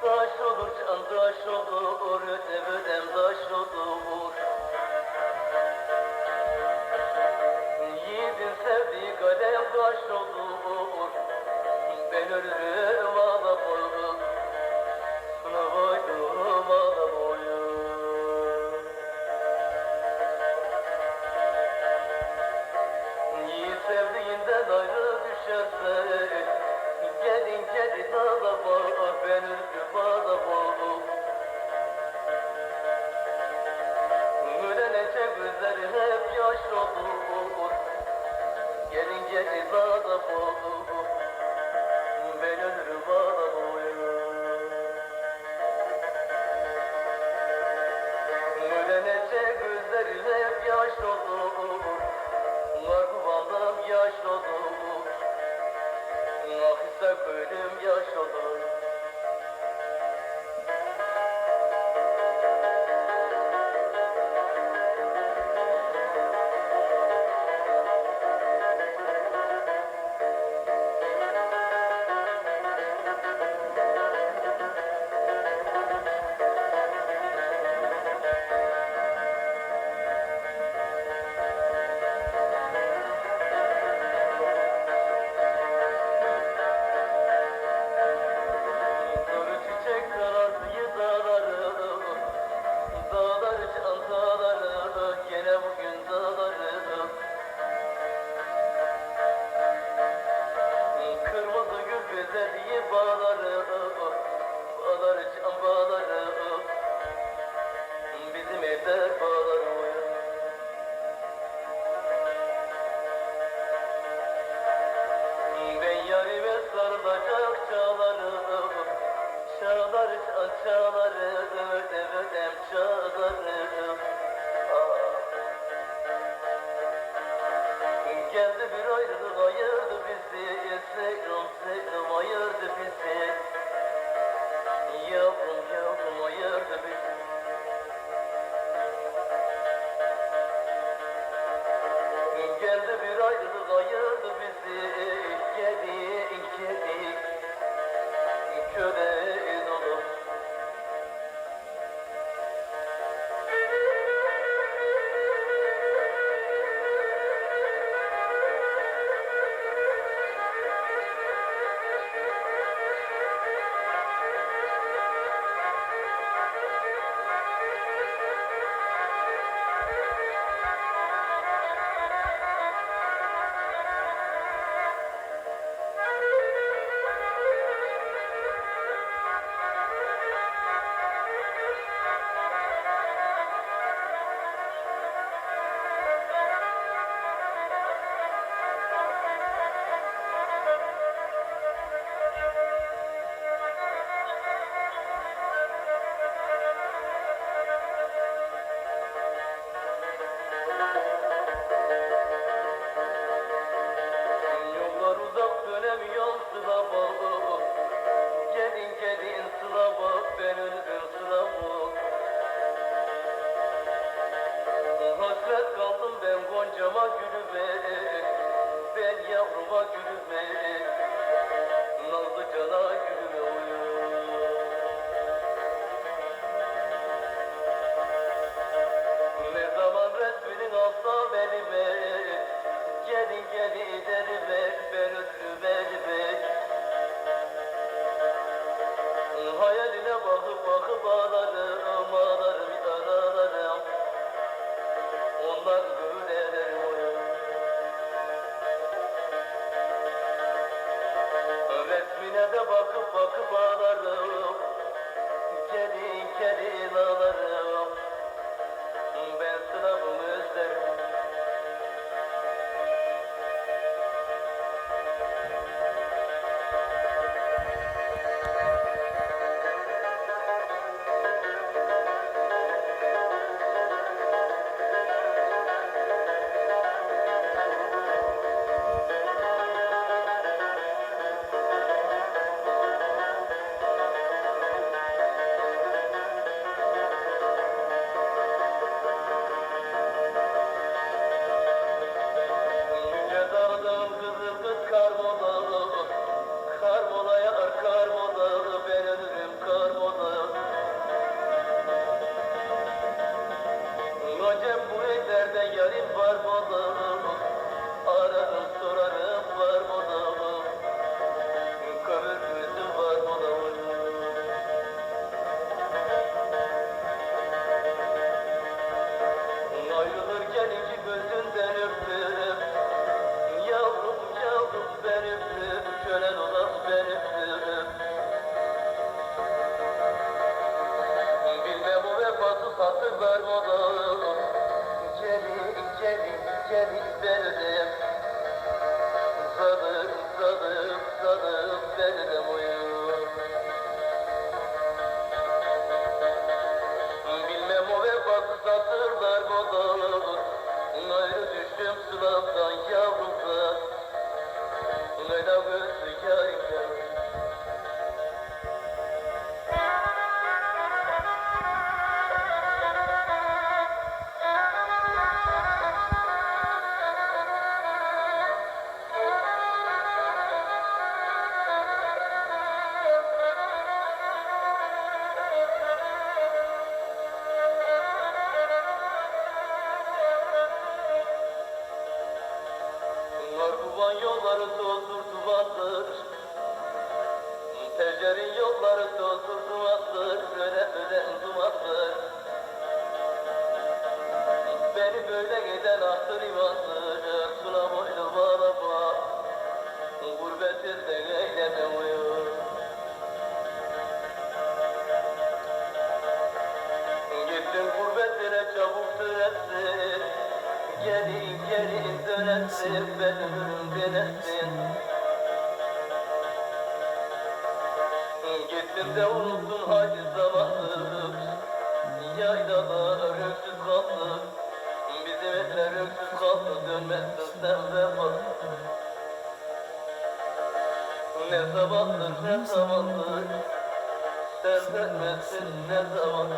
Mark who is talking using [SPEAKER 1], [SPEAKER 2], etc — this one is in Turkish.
[SPEAKER 1] taş olur, candaş olur, ödem taş olur. Yiğidin sevdiği kalem taş olur. Ben ölürüm ağla boyu, Gelin ağla boyu Ben ölürüm ağla boyu Ölenecek gözleri hep yaş olur Marhuvalım yaş olur Ah ise ölüm yaş olur bir ayrılık ayırdı bizi. Seyrum seyrum ayırdı bizi. Yavrum yavrum bizi. Geldi bir ayrılık ayırdı bizi Hasret kaldım ben goncama gülüme Ben yavruma gülüme. Nazlı cana gülüme Ne zaman resminin alsam elime Gelin gelin elime ben öldüm elime. Hayaline bakıp bakıp ağlarım Resmine de bakıp bakıp ağlarım. Gelin gelin ağlarım gelin benim Sadık sadık sadık benim uyur Bilmem o vefasız satırlar moda Ayrı düştüm sınavdan yavrumda Leyla gözlü yayla Narkuvan yolları doldurdu atır Tecerin yolları doldurdu atır Öyle ölen dumandır Beni böyle giden ahtır imandır Gittim de unuttun haydi zamanı Yaylada ölümsüz kaldı. Bizim eller ölümsüz kaldı. Dönmezsin Ne zamandır ne zamandır? Sen ne zaman